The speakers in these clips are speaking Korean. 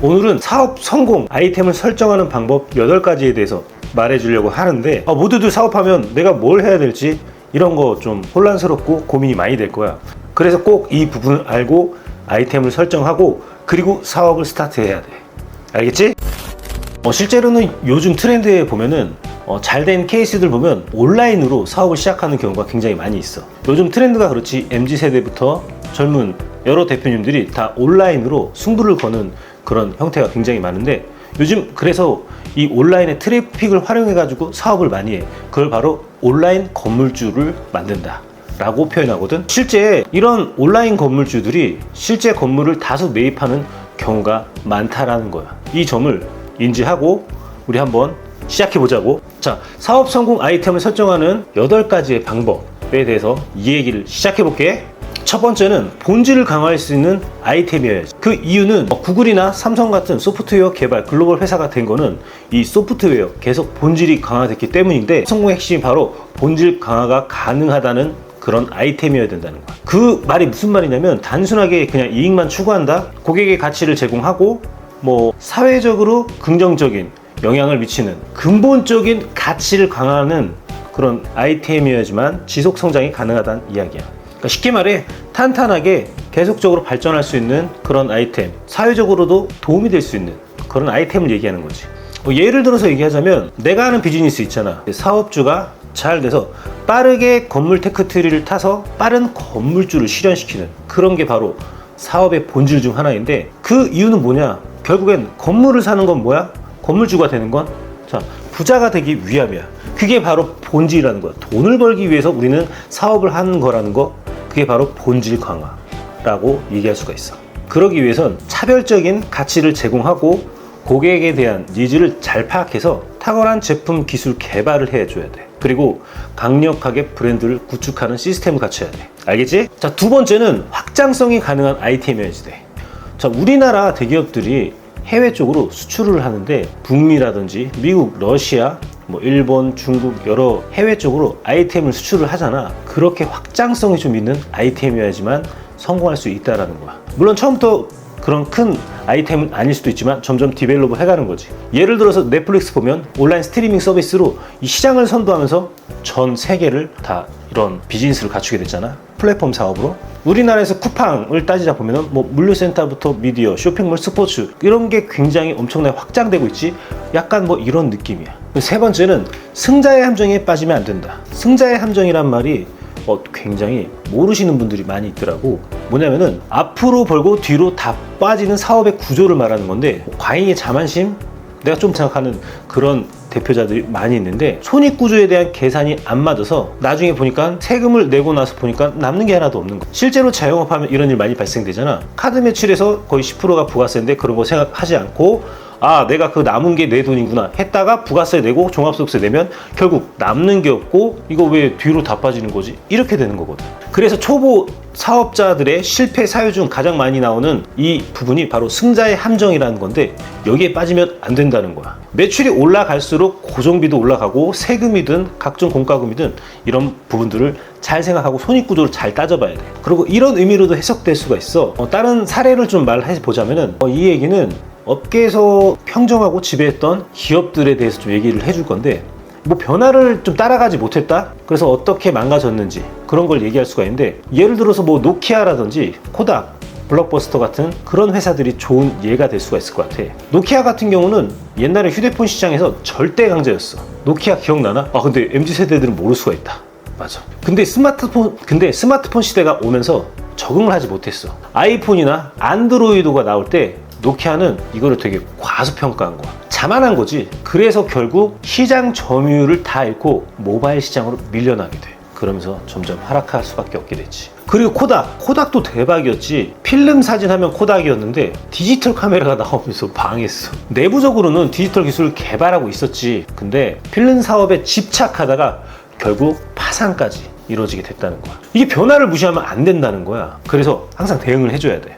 오늘은 사업 성공 아이템을 설정하는 방법 8가지에 대해서 말해주려고 하는데 아, 모두들 사업하면 내가 뭘 해야 될지 이런 거 좀 혼란스럽고 고민이 많이 될 거야. 그래서 꼭 이 부분을 알고 아이템을 설정하고 그리고 사업을 스타트해야 돼. 알겠지? 어, 실제로는 요즘 트렌드에 보면은 어, 잘된 케이스들 보면 온라인으로 사업을 시작하는 경우가 굉장히 많이 있어. 요즘 트렌드가 그렇지 MZ 세대부터 젊은 여러 대표님들이 다 온라인으로 승부를 거는 그런 형태가 굉장히 많은데 요즘 그래서 이 온라인의 트래픽을 활용해 가지고 사업을 많이 해. 그걸 바로 온라인 건물주를 만든다. 라고 표현하거든. 실제 이런 온라인 건물주들이 실제 건물을 다수 매입하는 경우가 많다라는 거야. 이 점을 인지하고 우리 한번 시작해 보자고. 자, 사업 성공 아이템을 설정하는 8가지의 방법에 대해서 이 얘기를 시작해 볼게. 첫 번째는 본질을 강화할 수 있는 아이템이어야지. 그 이유는 뭐 구글이나 삼성 같은 소프트웨어 개발 글로벌 회사가 된 거는 이 소프트웨어 계속 본질이 강화됐기 때문인데 성공의 핵심이 바로 본질 강화가 가능하다는 그런 아이템이어야 된다는 거야. 그 말이 무슨 말이냐면 단순하게 그냥 이익만 추구한다? 고객의 가치를 제공하고 뭐 사회적으로 긍정적인 영향을 미치는 근본적인 가치를 강화하는 그런 아이템이어야지만 지속 성장이 가능하다는 이야기야. 그러니까 쉽게 말해 탄탄하게 계속적으로 발전할 수 있는 그런 아이템, 사회적으로도 도움이 될 수 있는 그런 아이템을 얘기하는 거지. 뭐 예를 들어서 얘기하자면 내가 하는 비즈니스 있잖아. 사업주가 잘 돼서 빠르게 건물 테크트리를 타서 빠른 건물주를 실현시키는 그런 게 바로 사업의 본질 중 하나인데 그 이유는 뭐냐? 결국엔 건물을 사는 건 뭐야? 건물주가 되는 건 자, 부자가 되기 위함이야. 그게 바로 본질이라는 거야. 돈을 벌기 위해서 우리는 사업을 하는 거라는 거. 그게 바로 본질 강화라고 얘기할 수가 있어. 그러기 위해선 차별적인 가치를 제공하고 고객에 대한 니즈를 잘 파악해서 탁월한 제품 기술 개발을 해줘야 돼. 그리고 강력하게 브랜드를 구축하는 시스템을 갖춰야 돼. 알겠지? 자, 두 번째는 확장성이 가능한 아이템이어야지 돼. 자, 우리나라 대기업들이 해외 쪽으로 수출을 하는데 북미라든지 미국, 러시아, 뭐 일본, 중국 여러 해외 쪽으로 아이템을 수출을 하잖아. 그렇게 확장성이 좀 있는 아이템이어야지만 성공할 수 있다라는 거야. 물론 처음부터 그런 큰 아이템은 아닐 수도 있지만 점점 디벨롭을 해가는 거지. 예를 들어서 넷플릭스 보면 온라인 스트리밍 서비스로 이 시장을 선도하면서 전 세계를 다 이런 비즈니스를 갖추게 됐잖아. 플랫폼 사업으로. 우리나라에서 쿠팡을 따지자 보면은 뭐 물류센터부터 미디어, 쇼핑몰, 스포츠 이런 게 굉장히 엄청나게 확장되고 있지. 약간 뭐 이런 느낌이야. 세 번째는 승자의 함정에 빠지면 안 된다. 승자의 함정이란 말이 어, 굉장히 모르시는 분들이 많이 있더라고. 뭐냐면은 앞으로 벌고 뒤로 다 빠지는 사업의 구조를 말하는 건데 과잉의 자만심 내가 좀 생각하는 그런 대표자들이 많이 있는데 손익구조에 대한 계산이 안 맞아서 나중에 보니까 세금을 내고 나서 보니까 남는 게 하나도 없는 거 실제로 자영업하면 이런 일 많이 발생되잖아. 카드 매출에서 거의 10%가 부가세인데 그런 거 생각하지 않고 아 내가 그 남은 게 내 돈이구나 했다가 부가세 내고 종합소득세 내면 결국 남는 게 없고 이거 왜 뒤로 다 빠지는 거지? 이렇게 되는 거거든. 그래서 초보 사업자들의 실패 사유 중 가장 많이 나오는 이 부분이 바로 승자의 함정이라는 건데 여기에 빠지면 안 된다는 거야. 매출이 올라갈수록 고정비도 올라가고 세금이든 각종 공과금이든 이런 부분들을 잘 생각하고 손익구조를 잘 따져봐야 돼. 그리고 이런 의미로도 해석될 수가 있어. 어, 다른 사례를 좀 말해 보자면은 어, 이 얘기는 업계에서 평정하고 지배했던 기업들에 대해서 좀 얘기를 해줄 건데 뭐 변화를 좀 따라가지 못했다? 그래서 어떻게 망가졌는지 그런 걸 얘기할 수가 있는데 예를 들어서 뭐 노키아라든지 코닥 블록버스터 같은 그런 회사들이 좋은 예가 될 수가 있을 것 같아. 노키아 같은 경우는 옛날에 휴대폰 시장에서 절대 강자였어. 노키아 기억나나? 아 근데 MZ 세대들은 모를 수가 있다. 맞아. 근데 스마트폰 근데 스마트폰 시대가 오면서 적응을 하지 못했어. 아이폰이나 안드로이드가 나올 때 노키아는 이거를 되게 과소평가한 거야. 자만한 거지. 그래서 결국 시장 점유율을 다 잃고 모바일 시장으로 밀려나게 돼. 그러면서 점점 하락할 수밖에 없게 됐지. 그리고 코닥, 코닥도 대박이었지. 필름 사진 하면 코닥이었는데 디지털 카메라가 나오면서 망했어. 내부적으로는 디지털 기술을 개발하고 있었지. 근데 필름 사업에 집착하다가 결국 파산까지 이루어지게 됐다는 거야. 이게 변화를 무시하면 안 된다는 거야. 그래서 항상 대응을 해줘야 돼.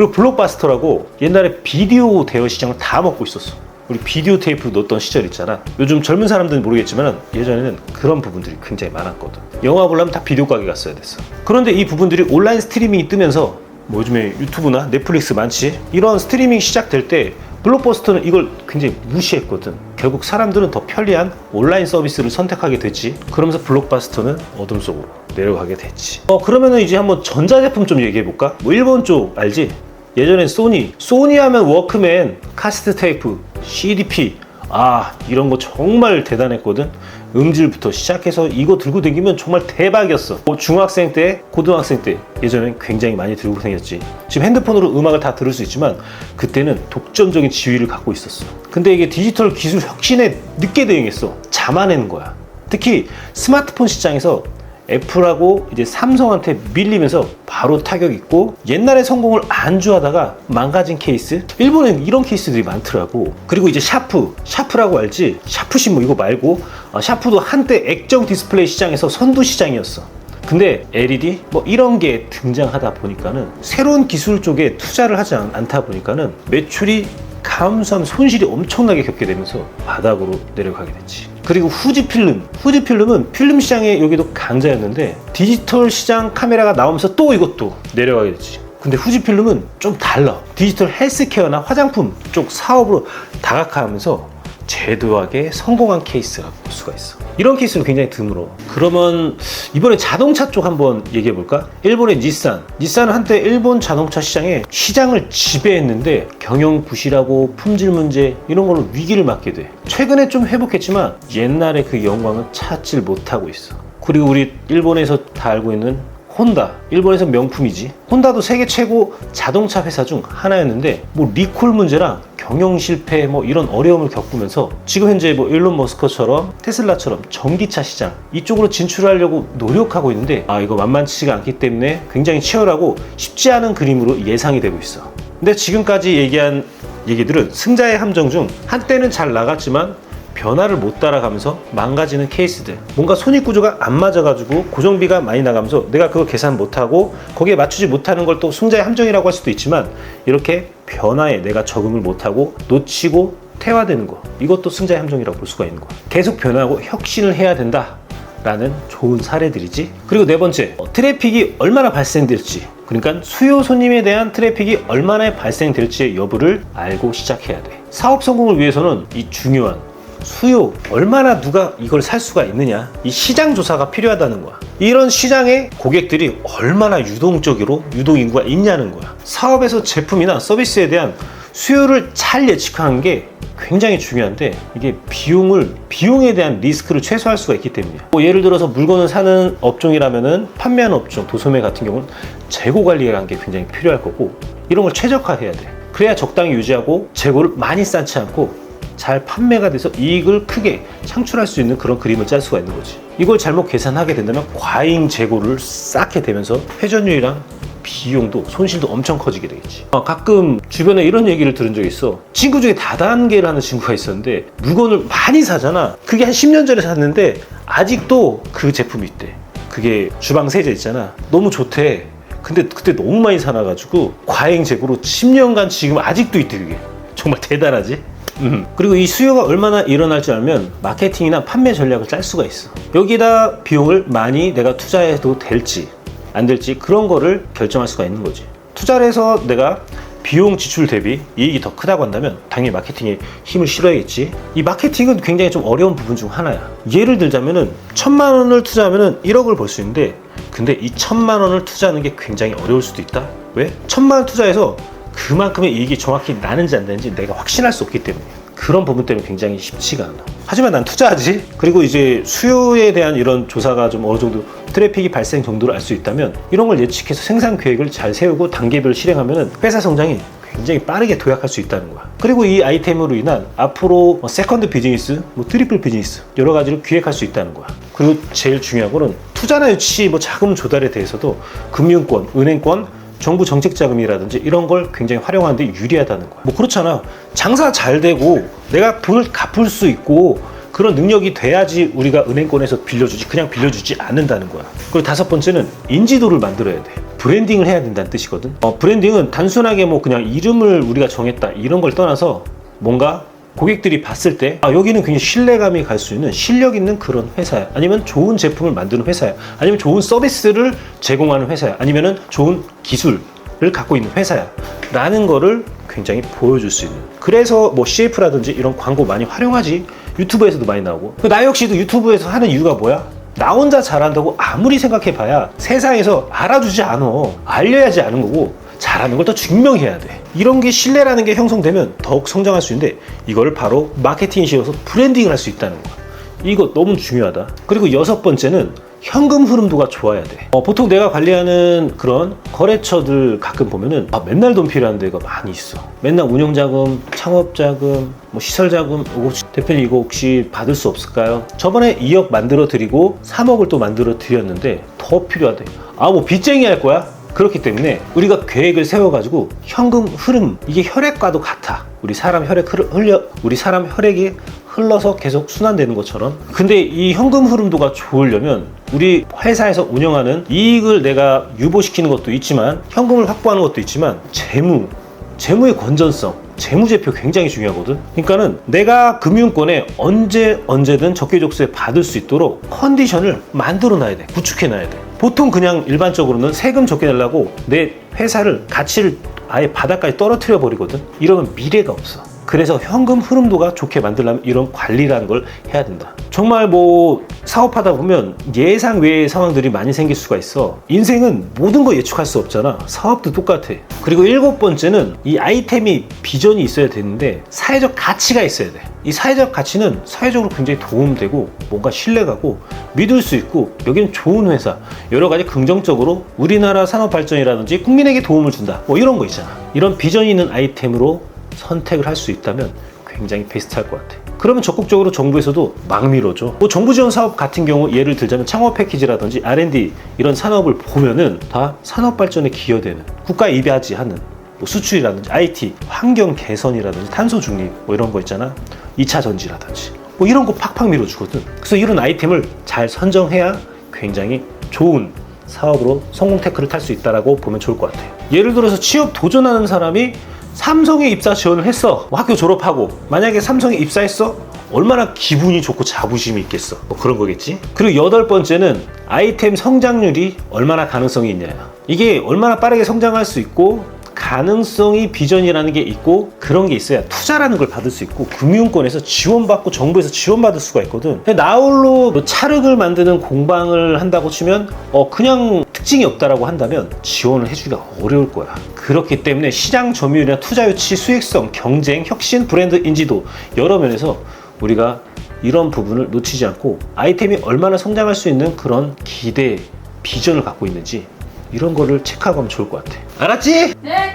그리고 블록바스터라고 옛날에 비디오 대여 시장을 다 먹고 있었어. 우리 비디오 테이프 넣었던 시절 있잖아. 요즘 젊은 사람들은 모르겠지만 예전에는 그런 부분들이 굉장히 많았거든. 영화 보려면 다 비디오 가게 갔어야 됐어. 그런데 이 부분들이 온라인 스트리밍이 뜨면서 뭐 요즘에 유튜브나 넷플릭스 많지 이런 스트리밍 시작될 때 블록버스터는 이걸 굉장히 무시했거든 결국 사람들은 더 편리한 온라인 서비스를 선택하게 됐지 그러면서 블록버스터는 어둠 속으로 내려가게 됐지 어 그러면은 이제 한번 전자제품 좀 얘기해 볼까 뭐 일본 쪽 알지 예전엔 소니 소니 하면 워크맨 카세트 테이프 CDP 아 이런 거 정말 대단했거든. 음질부터 시작해서 이거 들고 다니면 정말 대박이었어. 뭐 중학생 때 고등학생 때 예전엔 굉장히 많이 들고 다녔지. 지금 핸드폰으로 음악을 다 들을 수 있지만 그때는 독점적인 지위를 갖고 있었어. 근데 이게 디지털 기술 혁신에 늦게 대응했어. 자만하는 거야. 특히 스마트폰 시장에서 애플하고 이제 삼성한테 밀리면서 바로 타격 있고 옛날에 성공을 안주하다가 망가진 케이스? 일본엔 이런 케이스들이 많더라고. 그리고 이제 샤프 샤프라고 알지? 샤프신 뭐 이거 말고 어, 샤프도 한때 액정 디스플레이 시장에서 선두 시장이었어. 근데 LED 뭐 이런 게 등장하다 보니까는 새로운 기술 쪽에 투자를 하지 않- 않다 보니까는 매출이 감소하면 손실이 엄청나게 겪게 되면서 바닥으로 내려가게 됐지. 그리고 후지 필름. 후지 필름은 필름 시장에 여기도 강자였는데 디지털 시장 카메라가 나오면서 또 이것도 내려가게 됐지. 근데 후지 필름은 좀 달라. 디지털 헬스케어나 화장품 쪽 사업으로 다각화하면서 제도하게 성공한 케이스라고 볼 수가 있어. 이런 케이스는 굉장히 드물어. 그러면 이번에 자동차 쪽 한번 얘기해 볼까? 일본의 닛산. 닛산은 한때 일본 자동차 시장에 시장을 지배했는데 경영 부실하고 품질 문제 이런 걸로 위기를 맞게 돼. 최근에 좀 회복했지만 옛날의 그 영광은 찾질 못하고 있어. 그리고 우리 일본에서 다 알고 있는 혼다. 일본에서 명품이지. 혼다도 세계 최고 자동차 회사 중 하나였는데 뭐 리콜 문제랑 경영 실패 뭐 이런 어려움을 겪으면서 지금 현재 뭐 일론 머스크처럼 테슬라처럼 전기차 시장 이쪽으로 진출하려고 노력하고 있는데 아 이거 만만치가 않기 때문에 굉장히 치열하고 쉽지 않은 그림으로 예상이 되고 있어. 근데 지금까지 얘기한 얘기들은 승자의 함정 중 한때는 잘 나갔지만 변화를 못 따라가면서 망가지는 케이스들. 뭔가 손익 구조가 안 맞아가지고 고정비가 많이 나가면서 내가 그거 계산 못하고 거기에 맞추지 못하는 걸 또 승자의 함정이라고 할 수도 있지만 이렇게 변화에 내가 적응을 못하고 놓치고 퇴화되는 거. 이것도 승자의 함정이라고 볼 수가 있는 거야. 계속 변화하고 혁신을 해야 된다 라는 좋은 사례들이지. 그리고 네 번째 어, 트래픽이 얼마나 발생될지. 그러니까 수요 손님에 대한 트래픽이 얼마나 발생될지의 여부를 알고 시작해야 돼. 사업 성공을 위해서는 이 중요한 수요 얼마나 누가 이걸 살 수가 있느냐 이 시장 조사가 필요하다는 거야 이런 시장에 고객들이 얼마나 유동적으로 유동 인구가 있냐는 거야 사업에서 제품이나 서비스에 대한 수요를 잘 예측하는 게 굉장히 중요한데 이게 비용을 비용에 대한 리스크를 최소화할 수가 있기 때문이야. 뭐 예를 들어서 물건을 사는 업종이라면은 판매하는 업종 도소매 같은 경우는 재고 관리라는 게 굉장히 필요할 거고 이런 걸 최적화해야 돼. 그래야 적당히 유지하고 재고를 많이 쌓지 않고 잘 판매가 돼서 이익을 크게 창출할 수 있는 그런 그림을 짤 수가 있는 거지. 이걸 잘못 계산하게 된다면 과잉 재고를 쌓게 되면서 회전율이랑 비용도 손실도 엄청 커지게 되겠지. 어, 가끔 주변에 이런 얘기를 들은 적이 있어. 친구 중에 다단계라는 친구가 있었는데 물건을 많이 사잖아. 그게 한 10년 전에 샀는데 아직도 그 제품이 있대. 그게 주방 세제 있잖아. 너무 좋대. 근데 그때 너무 많이 사놔가지고 과잉 재고로 10년간 지금 아직도 있대 그게. 정말 대단하지? 음. 그리고 이 수요가 얼마나 일어날 줄 알면 마케팅이나 판매 전략을 짤 수가 있어. 여기다 비용을 많이 내가 투자해도 될지 안 될지 그런 거를 결정할 수가 있는 거지. 투자를 해서 내가 비용 지출 대비 이익이 더 크다고 한다면 당연히 마케팅에 힘을 실어야겠지. 이 마케팅은 굉장히 좀 어려운 부분 중 하나야. 예를 들자면은 천만 원을 투자하면은 1억을 벌 수 있는데 근데 이 천만 원을 투자하는 게 굉장히 어려울 수도 있다. 왜? 천만 원 투자해서 그만큼의 이익이 정확히 나는지 안 나는지 내가 확신할 수 없기 때문에 그런 부분 때문에 굉장히 쉽지가 않아. 하지만 난 투자하지. 그리고 이제 수요에 대한 이런 조사가 좀 어느 정도 트래픽이 발생 정도를 알 수 있다면 이런 걸 예측해서 생산 계획을 잘 세우고 단계별 실행하면은 회사 성장이 굉장히 빠르게 도약할 수 있다는 거야. 그리고 이 아이템으로 인한 앞으로 뭐 세컨드 비즈니스, 뭐 트리플 비즈니스 여러 가지를 기획할 수 있다는 거야. 그리고 제일 중요한 거는 투자나 유치, 뭐 자금 조달에 대해서도 금융권, 은행권 정부 정책 자금이라든지 이런 걸 굉장히 활용하는데 유리하다는 거야. 뭐 그렇잖아. 장사 잘 되고 내가 돈을 갚을 수 있고 그런 능력이 돼야지 우리가 은행권에서 빌려주지 그냥 빌려주지 않는다는 거야. 그리고 다섯 번째는 인지도를 만들어야 돼. 브랜딩을 해야 된다는 뜻이거든. 어, 브랜딩은 단순하게 뭐 그냥 이름을 우리가 정했다 이런 걸 떠나서 뭔가 고객들이 봤을 때 아, 여기는 굉장히 신뢰감이 갈 수 있는 실력 있는 그런 회사야. 아니면 좋은 제품을 만드는 회사야. 아니면 좋은 서비스를 제공하는 회사야. 아니면은 좋은 기술, 를 갖고 있는 회사야 라는 거를 굉장히 보여줄 수 있는 그래서 뭐 CF라든지 이런 광고 많이 활용하지 유튜브에서도 많이 나오고 그나 역시도 유튜브에서 하는 이유가 뭐야? 나 혼자 잘한다고 아무리 생각해봐야 세상에서 알아주지 않어 알려야지 아는 거고 잘하는 걸 더 증명해야 돼 이런 게 신뢰라는 게 형성되면 더욱 성장할 수 있는데 이거를 바로 마케팅에 씌워서 브랜딩을 할 수 있다는 거야 이거 너무 중요하다. 그리고 여섯 번째는 현금 흐름도가 좋아야 돼. 어, 보통 내가 관리하는 그런 거래처들 가끔 보면은 아, 맨날 돈 필요한 데가 많이 있어. 맨날 운영자금, 창업자금, 뭐 시설자금, 혹시- 대표님 이거 혹시 받을 수 없을까요? 저번에 2억 만들어 드리고 3억을 또 만들어 드렸는데 더 필요하대. 아, 뭐 빚쟁이 할 거야? 그렇기 때문에 우리가 계획을 세워가지고 현금 흐름 이게 혈액과도 같아. 우리 사람 혈액 흘려 우리 사람 혈액이 흘러서 계속 순환되는 것처럼. 근데 이 현금 흐름도가 좋으려면 우리 회사에서 운영하는 이익을 내가 유보시키는 것도 있지만 현금을 확보하는 것도 있지만 재무, 재무의 건전성, 재무제표 굉장히 중요하거든. 그러니까는 내가 금융권에 언제 언제든 적개적소에 받을 수 있도록 컨디션을 만들어 놔야 돼. 구축해 놔야 돼. 보통 그냥 일반적으로는 세금 적게 내려고 내 회사를 가치를 아예 바닥까지 떨어뜨려 버리거든. 이러면 미래가 없어. 그래서 현금 흐름도가 좋게 만들려면 이런 관리라는 걸 해야 된다. 정말 뭐 사업하다 보면 예상 외의 상황들이 많이 생길 수가 있어. 인생은 모든 거 예측할 수 없잖아. 사업도 똑같아. 그리고 일곱 번째는 이 아이템이 비전이 있어야 되는데 사회적 가치가 있어야 돼. 이 사회적 가치는 사회적으로 굉장히 도움되고 뭔가 신뢰가고 믿을 수 있고 여기는 좋은 회사 여러 가지 긍정적으로 우리나라 산업 발전이라든지 국민에게 도움을 준다 뭐 이런 거 있잖아 이런 비전이 있는 아이템으로 선택을 할 수 있다면 굉장히 베스트할 것 같아. 그러면 적극적으로 정부에서도 막 밀어줘. 뭐 정부 지원 사업 같은 경우 예를 들자면 창업 패키지라든지 R&D 이런 산업을 보면은 다 산업 발전에 기여되는 국가 입야지 하는 뭐 수출이라든지 IT, 환경 개선이라든지 탄소 중립 뭐 이런 거 있잖아. 2차 전지라든지 뭐 이런 거 팍팍 밀어주거든. 그래서 이런 아이템을 잘 선정해야 굉장히 좋은 사업으로 성공 테크를 탈 수 있다라고 보면 좋을 것 같아요. 예를 들어서 취업 도전하는 사람이 삼성에 입사 지원을 했어. 뭐 학교 졸업하고 만약에 삼성에 입사했어? 얼마나 기분이 좋고 자부심이 있겠어. 뭐 그런 거겠지. 그리고 여덟 번째는 아이템 성장률이 얼마나 가능성이 있냐. 이게 얼마나 빠르게 성장할 수 있고 가능성이 비전이라는 게 있고 그런 게 있어야 투자라는 걸 받을 수 있고 금융권에서 지원받고 정부에서 지원받을 수가 있거든. 나홀로 뭐 찰흙을 만드는 공방을 한다고 치면 어 그냥 특징이 없다라고 한다면 지원을 해주기가 어려울 거야. 그렇기 때문에 시장 점유율이나 투자 유치, 수익성, 경쟁, 혁신, 브랜드 인지도 여러 면에서 우리가 이런 부분을 놓치지 않고 아이템이 얼마나 성장할 수 있는 그런 기대, 비전을 갖고 있는지 이런 거를 체크하고 하면 좋을 것 같아. 알았지? 네.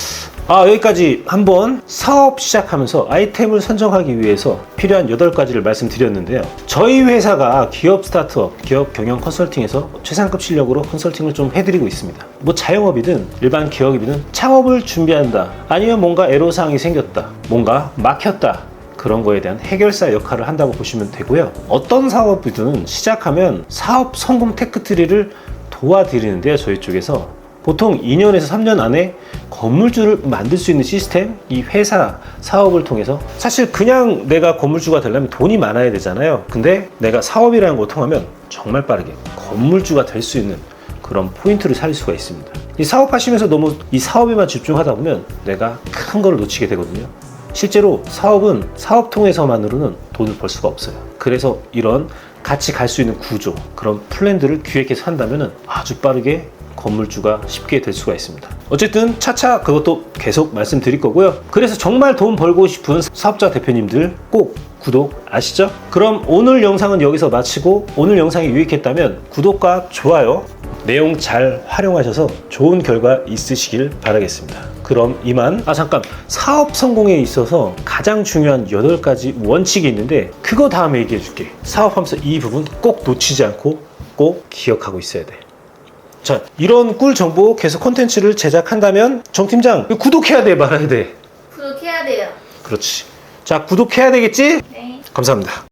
아, 여기까지 한번 사업 시작하면서 아이템을 선정하기 위해서 필요한 8가지를 말씀드렸는데요. 저희 회사가 기업 스타트업, 기업 경영 컨설팅에서 최상급 실력으로 컨설팅을 좀 해드리고 있습니다. 뭐 자영업이든 일반 기업이든 창업을 준비한다. 아니면 뭔가 애로사항이 생겼다. 뭔가 막혔다. 그런 거에 대한 해결사 역할을 한다고 보시면 되고요. 어떤 사업이든 시작하면 사업 성공 테크트리를 도와드리는데요. 저희 쪽에서 보통 2년에서 3년 안에 건물주를 만들 수 있는 시스템, 이 회사 사업을 통해서 사실 그냥 내가 건물주가 되려면 돈이 많아야 되잖아요. 근데 내가 사업이라는 걸 통하면 정말 빠르게 건물주가 될 수 있는 그런 포인트를 살릴 수가 있습니다. 이 사업하시면서 너무 이 사업에만 집중하다 보면 내가 큰 거를 놓치게 되거든요. 실제로 사업은 사업 통해서만으로는 돈을 벌 수가 없어요. 그래서 이런 같이 갈 수 있는 구조, 그런 플랜들을 기획해서 한다면 아주 빠르게 건물주가 쉽게 될 수가 있습니다. 어쨌든 차차 그것도 계속 말씀드릴 거고요. 그래서 정말 돈 벌고 싶은 사업자 대표님들 꼭 구독 아시죠? 그럼 오늘 영상은 여기서 마치고 오늘 영상이 유익했다면 구독과 좋아요 내용 잘 활용하셔서 좋은 결과 있으시길 바라겠습니다. 그럼 이만 아 잠깐 사업 성공에 있어서 가장 중요한 8가지 원칙이 있는데 그거 다음에 얘기해 줄게. 사업하면서 이 부분 꼭 놓치지 않고 꼭 기억하고 있어야 돼. 자, 이런 꿀 정보 계속 콘텐츠를 제작한다면 정 팀장 구독해야 돼 말아야 돼. 구독해야 돼요. 그렇지. 자, 구독해야 되겠지? 네. 감사합니다.